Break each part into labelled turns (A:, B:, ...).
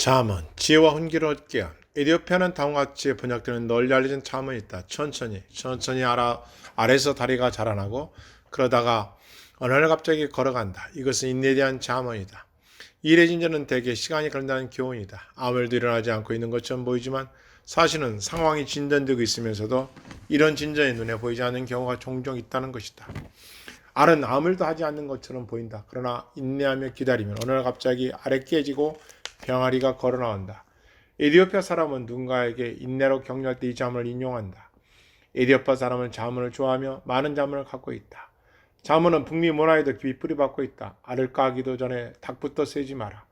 A: 잠언 지혜와 훈계를 얻게 함 에디오피아는 다음과 같이 번역되는 널리 알려진 잠언이 있다. 천천히 천천히 알아, 아래서 다리가 자라나고 그러다가 어느 날 갑자기 걸어간다. 이것은 인내에 대한 잠언이다. 일의 진전은 대개 시간이 걸린다는 교훈이다. 아무 일도 일어나지 않고 있는 것처럼 보이지만 사실은 상황이 진전되고 있으면서도 이런 진전이 눈에 보이지 않는 경우가 종종 있다는 것이다. 알은 아무 일도 하지 않는 것처럼 보인다. 그러나 인내하며 기다리면 어느 날 갑자기 알에 깨지고 병아리가 걸어 나온다. 에디오피아 사람은 누군가에게 인내로 격려할 때 이 자문을 인용한다. 에디오피아 사람은 자문을 좋아하며 많은 자문을 갖고 있다. 자문은 북미 문화에도 깊이 뿌리박고 있다. 알을 까기도 전에 닭부터 세지 마라.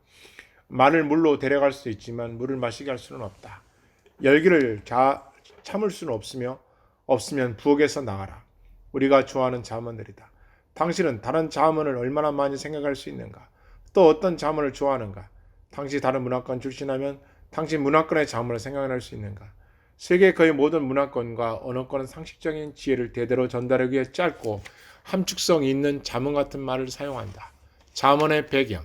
A: 말을 물로 데려갈 수 있지만 물을 마시게 할 수는 없다. 열기를 자, 참을 수는 없으며 없으면 부엌에서 나가라. 우리가 좋아하는 자문들이다. 당신은 다른 자문을 얼마나 많이 생각할 수 있는가? 또 어떤 자문을 좋아하는가? 당시 다른 문화권 출신하면 당시 문화권의 자문을 생각할 수 있는가? 세계 거의 모든 문화권과 언어권은 상식적인 지혜를 대대로 전달하기 위해 짧고 함축성이 있는 자문 같은 말을 사용한다. 자문의 배경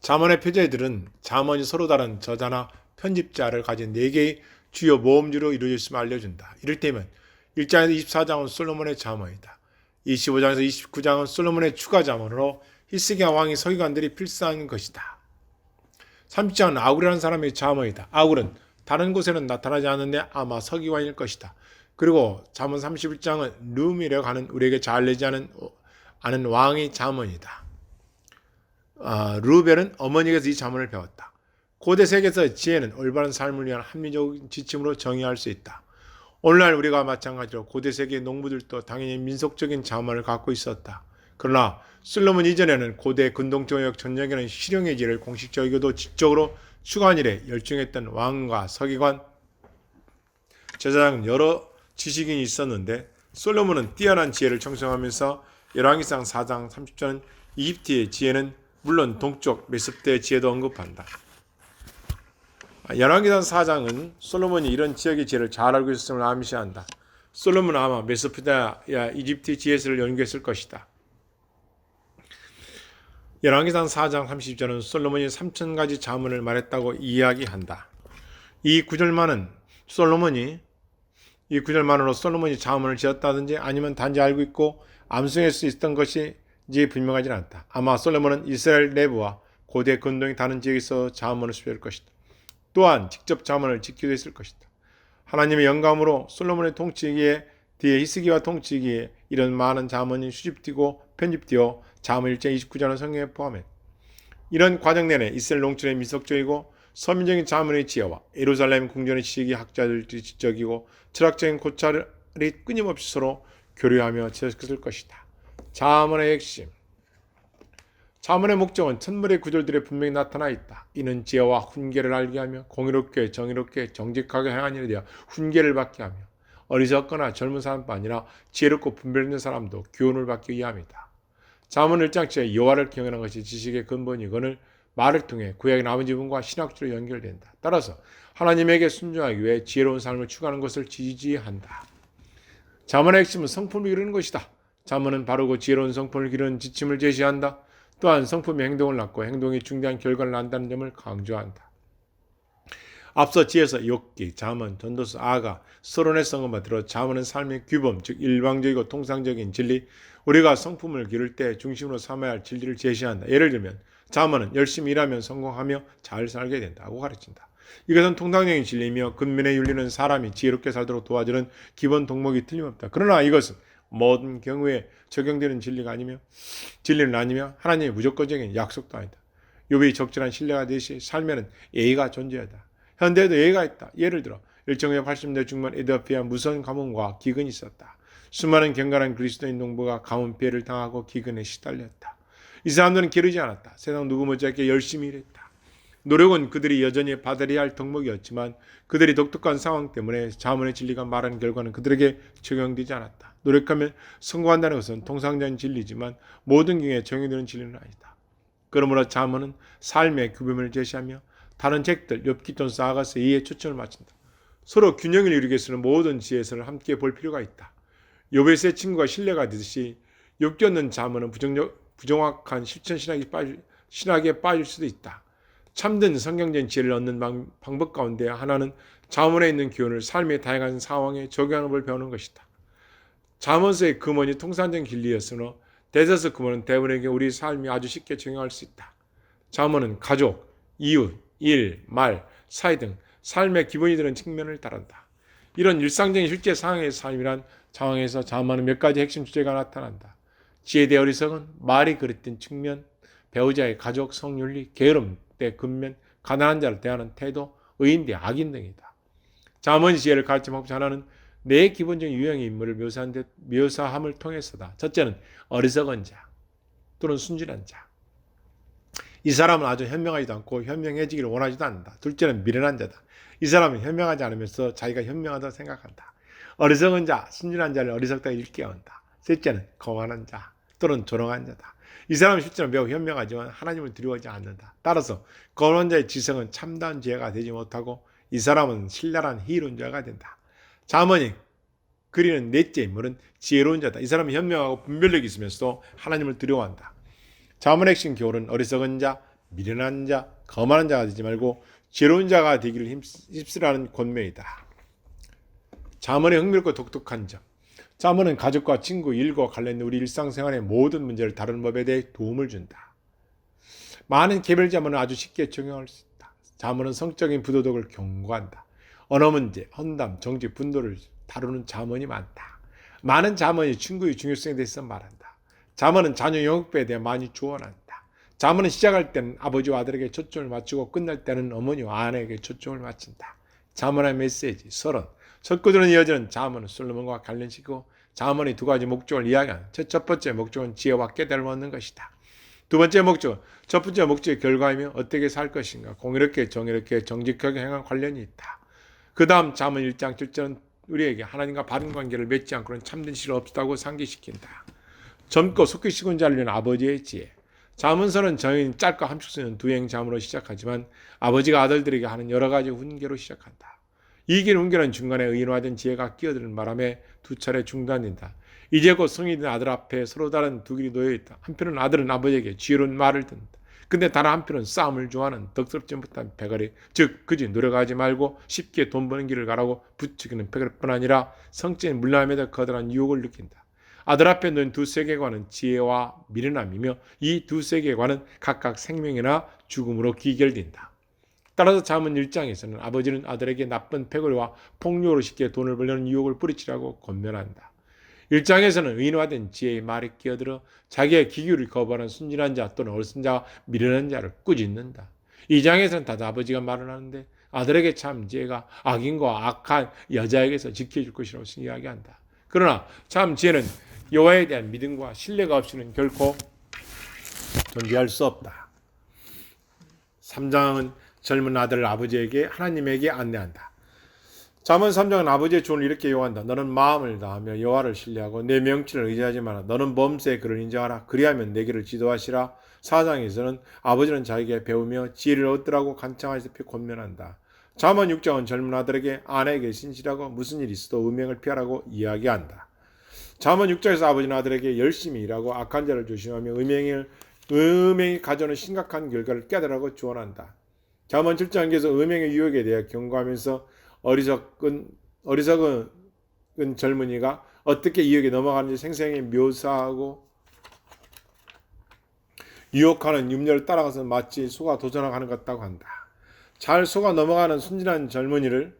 A: 자문의 표제들은 자문이 서로 다른 저자나 편집자를 가진 네 개의 주요 모음주로 이루어져 있음을 알려준다. 이를테면 1장에서 24장은 솔로몬의 자문이다. 25장에서 29장은 솔로몬의 추가 자문으로 히스기야 왕의 서기관들이 필사한 것이다. 30장은 아굴이라는 사람의 자문이다. 아굴은 다른 곳에는 나타나지 않는데 아마 서기관일 것이다. 그리고 자문 31장은 룸이라고 하는 우리에게 잘 알려지 않은, 아는 왕의 자문이다. 아, 루벨은 어머니에게서 이 자문을 배웠다. 고대 세계에서 지혜는 올바른 삶을 위한 합리적인 지침으로 정의할 수 있다. 오늘날 우리가 마찬가지로 고대 세계 농부들도 당연히 민속적인 자문을 갖고 있었다. 그러나 솔로몬 이전에는 고대 근동정역 전역에는 실용의 지혜를 공식적이고도 지적으로 추구한 일에 열중했던 왕과 서기관, 제사장 여러 지식인이 있었는데 솔로몬은 뛰어난 지혜를 청성하면서 열왕기상 4장 30절 이집트의 지혜는 물론 동쪽 메습대의 지혜도 언급한다. 열왕기상 4장은 솔로몬이 이런 지역의 지혜를 잘 알고 있었음을 암시한다. 솔로몬은 아마 메소포타미아 이집트 지혜서를 연구했을 것이다. 열왕기상 4장 30절은 솔로몬이 3천 가지 자문을 말했다고 이야기한다. 이 구절만은 솔로몬이 이 구절만으로 솔로몬이 자문을 지었다든지 아니면 단지 알고 있고 암송할 수 있었던 것이지 분명하지 않다. 아마 솔로몬은 이스라엘 내부와 고대 근동의 다른 지역에서 자문을 수행할 것이다. 또한 직접 자문을 지키기도 했을 것이다. 하나님의 영감으로 솔로몬의 통치기에 뒤에 히스기와 통치기에 이런 많은 자문이 수집되고 편집되어 자문 1장 29장을 성경에 포함해 이런 과정 내내 이스라엘 농촌의 미석적이고 서민적인 자문의 지혜와 예루살렘 궁전의 지식이 학자들의 지적이고 철학적인 고찰이 끊임없이 서로 교류하며 지었을 것이다. 자문의 핵심 자문의 목적은 천물의 구절들에 분명히 나타나 있다. 이는 지혜와 훈계를 알게 하며 공의롭게 정의롭게 정직하게 행한 일에 대한 훈계를 받게 하며 어리석거나 젊은 사람뿐 아니라 지혜롭고 분별 있는 사람도 교훈을 받기 위함이다. 자문 1장치에 여호와를 경외하는 것이 지식의 근본이거늘 말을 통해 구약의 나머지 부분과 신학주로 연결된다. 따라서 하나님에게 순종하기 위해 지혜로운 삶을 추구하는 것을 지지한다. 자문의 핵심은 성품을 기르는 것이다. 자문은 바르고 지혜로운 성품을 기르는 지침을 제시한다. 또한 성품의 행동을 낳고 행동이 중대한 결과를 낳는다는 점을 강조한다. 앞서 지에서 욕기, 자문, 전도서, 아가, 서론의 성음을 들어 자문은 삶의 규범, 즉 일방적이고 통상적인 진리, 우리가 성품을 기를 때 중심으로 삼아야 할 진리를 제시한다. 예를 들면 자문은 열심히 일하면 성공하며 잘 살게 된다고 가르친다. 이것은 통상적인 진리이며 근면에 윤리는 사람이 지혜롭게 살도록 도와주는 기본 동목이 틀림없다. 그러나 이것은 모든 경우에 적용되는 진리가 아니며 진리는 아니며 하나님의 무조건적인 약속도 아니다. 욥이 적절한 신뢰가 되시 삶에는 예의가 존재하다. 현대에도 예의가 있다. 예를 들어 1980년 중반 에드피아 무선 가뭄과 기근이 있었다. 수많은 경건한 그리스도인 농부가 가뭄 피해를 당하고 기근에 시달렸다. 이 사람들은 게으르지 않았다. 세상 누구 못지않게 열심히 일했다. 노력은 그들이 여전히 받아야 할 덕목이었지만 그들이 독특한 상황 때문에 자문의 진리가 말하는 결과는 그들에게 적용되지 않았다. 노력하면 성공한다는 것은 통상적인 진리지만 모든 경우에 적용되는 진리는 아니다. 그러므로 자문은 삶의 규범을 제시하며 다른 책들, 엽기돈 사가서 이에 초점을 맞춘다. 서로 균형을 이루기 위해서는 모든 지혜서를 함께 볼 필요가 있다. 세 친구가 신뢰가 되듯이 욥기 없는 자문은 부정적, 부정확한 실천 신학이 빠질, 신학에 빠질 수도 있다. 참된 성경적인 지혜를 얻는 방, 방법 가운데 하나는 자문에 있는 기운을 삶의 다양한 상황에 적용하는 걸 배우는 것이다. 자문서의 금원이 통상적인 진리였으므로 대저서 금원은 대부분에게 우리 삶이 아주 쉽게 적용할 수 있다. 자문은 가족, 이웃, 일, 말, 사회 등 삶의 기본이 되는 측면을 다룬다. 이런 일상적인 실제 상황의 삶이란 상황에서 자문하는 몇 가지 핵심 주제가 나타난다. 지혜대 어리석은 말이 그랬던 측면, 배우자의 가족, 성윤리, 게으름 대 근면, 가난한 자를 대하는 태도, 의인 대 악인 등이다. 자문의 지혜를 가르침하고자 하나는 네 기본적인 유형의 인물을 묘사한 데, 묘사함을 통해서다. 첫째는 어리석은 자 또는 순진한 자. 이 사람은 아주 현명하지도 않고 현명해지기를 원하지도 않는다. 둘째는 미련한 자다. 이 사람은 현명하지 않으면서 자기가 현명하다고 생각한다. 어리석은 자, 순진한 자를 어리석다 일깨운다. 셋째는 거만한 자 또는 조롱한 자다. 이 사람은 실제로 매우 현명하지만 하나님을 두려워하지 않는다. 따라서 거만한 자의 지성은 참다운 지혜가 되지 못하고 이 사람은 신랄한 희론자가 된다. 자문이 그리는 넷째 인물은 지혜로운 자다. 이 사람은 현명하고 분별력이 있으면서도 하나님을 두려워한다. 자문의 핵심 교훈은 어리석은 자, 미련한 자, 거만한 자가 되지 말고 지혜로운 자가 되기를 힘쓰라는 권면이다. 자문의 흥미롭고 독특한 점. 자문은 가족과 친구, 일과 관련된 우리 일상생활의 모든 문제를 다루는 법에 대해 도움을 준다. 많은 개별 자문은 아주 쉽게 적용할 수 있다. 자문은 성적인 부도덕을 경고한다. 언어 문제, 헌담, 정치, 분도를 다루는 자문이 많다. 많은 자문이 친구의 중요성에 대해서 말한다. 자문은 자녀 영역배에 대해 많이 조언한다. 자문은 시작할 때는 아버지와 아들에게 초점을 맞추고 끝날 때는 어머니와 아내에게 초점을 맞춘다. 자문의 메시지, 서론, 첫 구절은 이어지는 자문은 솔로몬과 관련시고 자문의 두 가지 목적을 이야기하는 첫 번째 목적은 지혜와 깨달음을 얻는 것이다. 두 번째 목적은 첫 번째 목적의 결과이며 어떻게 살 것인가 공의롭게 정의롭게 정직하게 행한 관련이 있다. 그 다음 자문 1장 7절은 우리에게 하나님과 바른 관계를 맺지 않고는 참된 실 없다고 상기시킨다. 젊고 속기시군 자를 위한 아버지의 지혜. 자문서는 저희는 짧고 함축 쓰는 두행 자문으로 시작하지만 아버지가 아들들에게 하는 여러 가지 훈계로 시작한다. 이길 훈계는 중간에 의인화된 지혜가 끼어드는 바람에 두 차례 중단된다. 이제 곧 성이 된 아들 앞에 서로 다른 두 길이 놓여 있다. 한편은 아들은 아버지에게 지혜로운 말을 듣는다. 근데 다른 한편은 싸움을 좋아하는 덕스럽지 못한 배가리, 즉 그지 노력하지 말고 쉽게 돈 버는 길을 가라고 부추기는 배가리뿐 아니라 성적인 물람에도 커다란 유혹을 느낀다. 아들 앞에 놓인 두 세계관은 지혜와 미련함이며 이 두 세계관은 각각 생명이나 죽음으로 기결된다. 따라서 자문 1장에서는 아버지는 아들에게 나쁜 패거리와 폭력으로 쉽게 돈을 벌려는 유혹을 뿌리치라고 권면한다. 1장에서는 의인화된 지혜의 말이 끼어들어 자기의 기규를 거부하는 순진한 자 또는 어리석은 자와 미련한 자를 꾸짖는다. 2장에서는 다들 아버지가 말을 하는데 아들에게 참 지혜가 악인과 악한 여자에게서 지켜줄 것이라고 이야기한다. 그러나 참 지혜는 여호와에 대한 믿음과 신뢰가 없이는 결코 존재할 수 없다. 3장은 젊은 아들을 아버지에게 하나님에게 안내한다. 잠언 3장은 아버지의 조언을 이렇게 요한다. 너는 마음을 다하며 여호와를 신뢰하고 내 명치를 의지하지 마라. 너는 범죄의 그를 인정하라. 그리하면 내 길을 지도하시라. 4장에서는 아버지는 자에게 배우며 지혜를 얻으라고 간청하시피 권면한다. 잠언 6장은 젊은 아들에게 아내에게 신실하고 무슨 일이 있어도 음행을 피하라고 이야기한다. 잠언 6장에서 아버지는 아들에게 열심히 일하고 악한 자를 조심하며 음행을 음행이 가져오는 심각한 결과를 깨달으라고 조언한다. 잠언 7장에서 음행의 유혹에 대해 경고하면서 어리석은 어리석은 젊은이가 어떻게 이역에 넘어가는지 생생히 묘사하고 유혹하는 염려를 따라가서 마치 소가 도전하는 것 같다고 한다. 잘 속아 넘어가는 순진한 젊은이를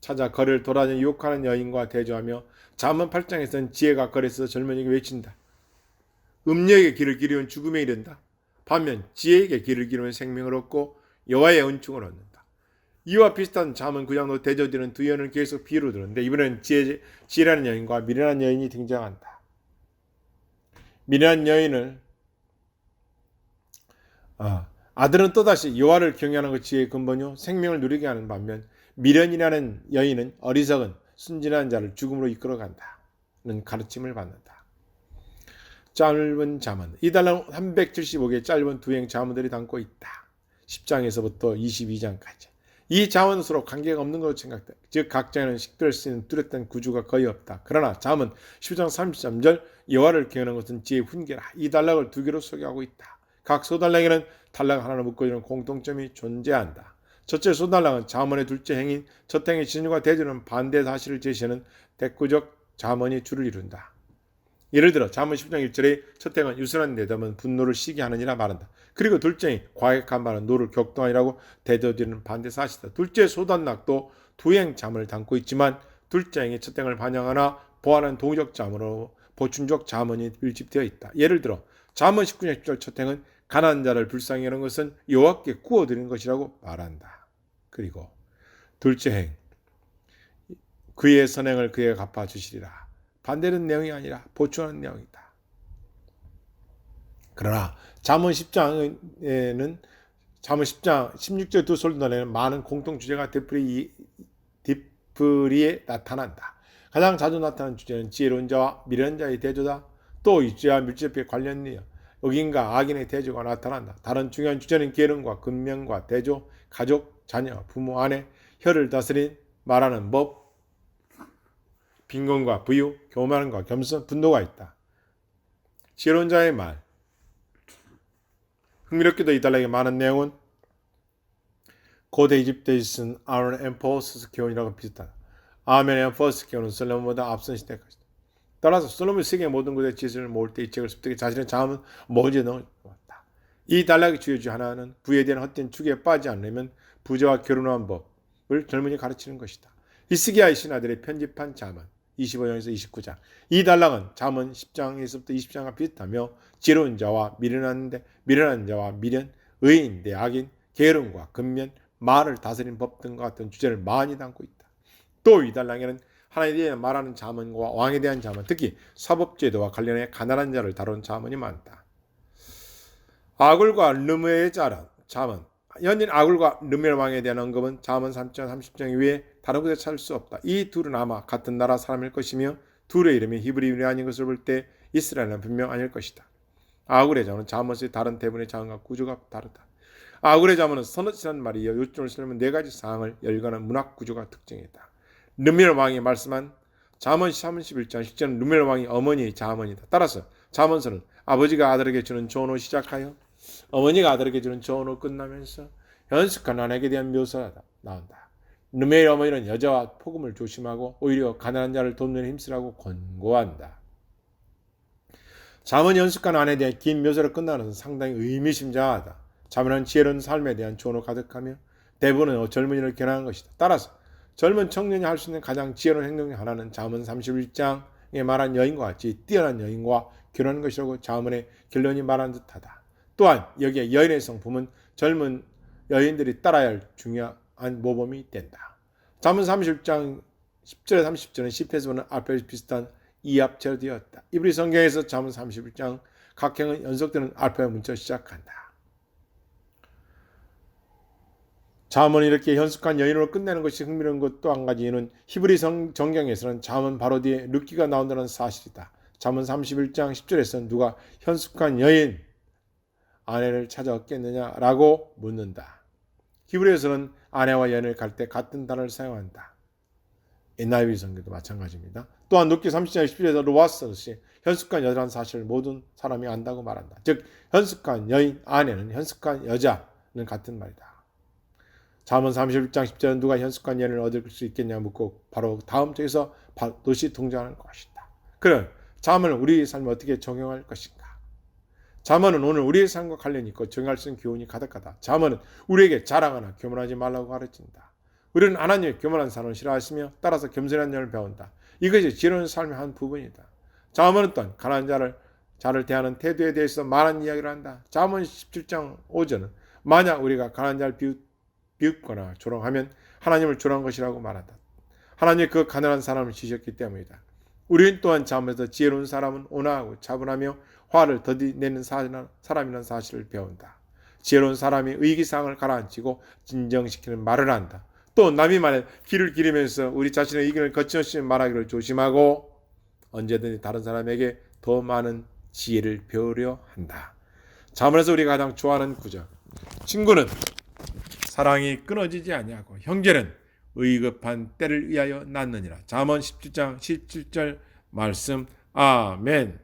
A: 찾아 거리를 돌아다니 유혹하는 여인과 대조하며 잠언 8장에서는 지혜가 거리에서 젊은이에게 외친다. 음녀에게 길을 기르면 죽음에 이른다. 반면 지혜에게 길을 기르면 생명을 얻고 여호와의 은총을 얻는다. 이와 비슷한 잠은 그장로 대조되는 두 여인을 계속 비유로 들었는데 이번에는 지혜, 지혜라는 여인과 미련한 여인이 등장한다. 미련한 여인을 아, 아들은 또다시 여호와를 경외하는 것 지혜의 근본이요 생명을 누리게 하는 반면 미련이라는 여인은 어리석은 순진한 자를 죽음으로 이끌어간다 는 가르침을 받는다. 짧은 자문 이달랑 375개 짧은 두행 자문들이 담고 있다. 10장에서부터 22장까지. 이 자원은 서로 관계가 없는 것으로 생각돼. 즉 각자에는 식별 수 있는 뚜렷한 구조가 거의 없다. 그러나 자문 10장 33절 여호와를 기하는 것은 지혜의 훈계라. 이 단락을 두 개로 소개하고 있다. 각 소달랑에는 달랑 하나로 묶어지는 공통점이 존재한다. 첫째 소달랑은 자문의 둘째 행인 첫 행의 진유가 대주는 반대 사실을 제시하는 대꾸적 자문이 줄을 이룬다. 예를 들어 자문 10장 1절에 첫 행은 유순한 내담은 분노를 시기 하느니라 말한다. 그리고 둘째 행 과격한 말은 노를 격동하니라고 대도되는 반대 사실이다. 둘째 소단락도 두행 자문을 담고 있지만 둘째 행이 첫 행을 반영하나 보완한 동의적 자문으로 보충적 자문이 밀집되어 있다. 예를 들어 자문 19장 10절 첫 행은 가난한 자를 불쌍히 하는 것은 여호와께 구워 드리는 것이라고 말한다. 그리고 둘째 행 그의 선행을 그에게 갚아 주시리라. 반대는 내용이 아니라 보충하는 내용이다. 그러나 잠언 10장에는 잠언 10장 16절 두 솔단에는 많은 공통 주제가 디프리 디프리에 나타난다. 가장 자주 나타나는 주제는 지혜로운 자와 미련한 자의 대조다. 또이 죄와 밀접히 관련되어 악인과 악인의 대조가 나타난다. 다른 중요한 주제는 계름과 근면과 대조, 가족, 자녀, 부모, 아내, 혀를 다스린 말하는 법, 빈곤과 부유, 교만과 겸손, 분노가 있다. 지혜로운 자의 말. 흥미롭게도 이 단락의 많은 내용은 고대 이집트에 쓴 아론 엠포스 교훈이라고 비슷하다. 아멘 엠포스 교훈은 솔로몬보다 앞선 시대 것이다. 따라서 솔로몬이 세계 모든 곳의 지식을 모을 때 이 책을 습득해 자신의 자음은 먼저 넣었다. 이 단락의 주요 주 하나는 부에 대한 헛된 축에 빠지지 않으려면 부자와 결혼한 법을 젊은이 가르치는 것이다. 이스기야의 신하들의 편집한 자문 25장에서 29장. 이 단락은 잠언 10장에서부터 20장과 비슷하며 지혜로운 자와 미련한 데 미련한 자와 미련, 의인 대 악인, 게으름과 근면, 말을 다스리는 법 등과 같은 주제를 많이 담고 있다. 또 이 단락에는 하나님에 대해 말하는 자문과 왕에 대한 자문, 특히 사법제도와 관련해 가난한 자를 다룬 자문이 많다. 아굴과 르므의 자란 자문 현진 아굴과 르멜 왕에 대한 언급은 자문 3장 30장 이외에 다른 곳에 찾을 수 없다. 이 둘은 아마 같은 나라 사람일 것이며 둘의 이름이 히브리인이 아닌 것을 볼 때 이스라엘은 분명 아닐 것이다. 아굴의 자문은 자문의 다른 대부분의 자문과 구조가 다르다. 아굴의 자문은 서너치란 말이여 요점을 쓰려면 네 가지 사항을 열거하는 문학 구조가 특징이다. 르멜 왕이 말씀한 자문 31장 10절 르멜 왕이 어머니의 자문이다. 따라서 자문서는 아버지가 아들에게 주는 조언을 시작하여 어머니가 아들에게 주는 조언을 끝나면서 현숙한 아내에게 대한 묘사가 나온다. 르멜 어머니는 여자와 폭음을 조심하고 오히려 가난한 자를 돕는 힘쓰라고 권고한다. 자문 연습관 아내에 대한 긴 묘사로 끝나는 상당히 의미심장하다. 자문은 지혜로운 삶에 대한 조언을 가득하며 대부분은 젊은이를 겨냥한 것이다. 따라서 젊은 청년이 할 수 있는 가장 지혜로운 행동 중 하나는 자문 31장에 말한 여인과 같이 뛰어난 여인과 결혼하는 것이라고 자문의 결론이 말한 듯하다. 또한 여기에 여인의 성품은 젊은 여인들이 따라야 할 중요한 모범이 된다. 자문 30장 10절에 30절은 시편에서는 앞에 비슷한 이합체로 되었다. 이브리 성경에서 자문 31장 각행은 연속되는 알파벳 문자로 시작한다. 자문이 이렇게 현숙한 여인으로 끝내는 것이 흥미로운 것 또 한 가지는 히브리 성, 정경에서는 자문 바로 뒤에 르키가 나온다는 사실이다. 자문 31장 10절에서는 누가 현숙한 여인 아내를 찾아왔겠느냐라고 묻는다. 히브리에서는 아내와 여인을 갈 때 같은 단어를 사용한다. NIV 성경도 마찬가지입니다. 또한 눕기 30장 10절에서 로아스시 현숙한 여자라는 사실을 모든 사람이 안다고 말한다. 즉 현숙한 여인 아내는 현숙한 여자는 같은 말이다. 잠언 31장 10절은 누가 현숙한 여인을 얻을 수 있겠냐 묻고 바로 다음 쪽에서 도시 등장하는 것이다. 그럼 잠언을 우리 삶에 어떻게 적용할 것인가? 잠언은 오늘 우리의 삶과 관련이 있고 정할 수 있는 교훈이 가득하다. 잠언은 우리에게 자랑하나 교만하지 말라고 가르친다. 우리는 하나님의 교만한 사람을 싫어하시며 따라서 겸손한 자를 배운다. 이것이 지혜로운 삶의 한 부분이다. 잠언은 또한 가난한 자를 자를 대하는 태도에 대해서 많은 이야기를 한다. 잠언 17장 5절은 만약 우리가 가난한 자를 비웃, 비웃거나 조롱하면 하나님을 조롱한 것이라고 말한다. 하나님이 그 가난한 사람을 지셨기 때문이다. 우리는 또한 잠에서 지혜로운 사람은 온화하고 차분하며 화를 더디 내는 사람이라는 사실을 배운다. 지혜로운 사람이 의기상을 가라앉히고 진정시키는 말을 한다. 또 남이 말해 길을 기르면서 우리 자신의 의견을 거침없이 말하기를 조심하고 언제든지 다른 사람에게 더 많은 지혜를 배우려 한다. 자문에서 우리가 가장 좋아하는 구절. 친구는 사랑이 끊어지지 아니하고 형제는 의급한 때를 위하여 낳느니라. 잠언 17장 17절 말씀. 아멘.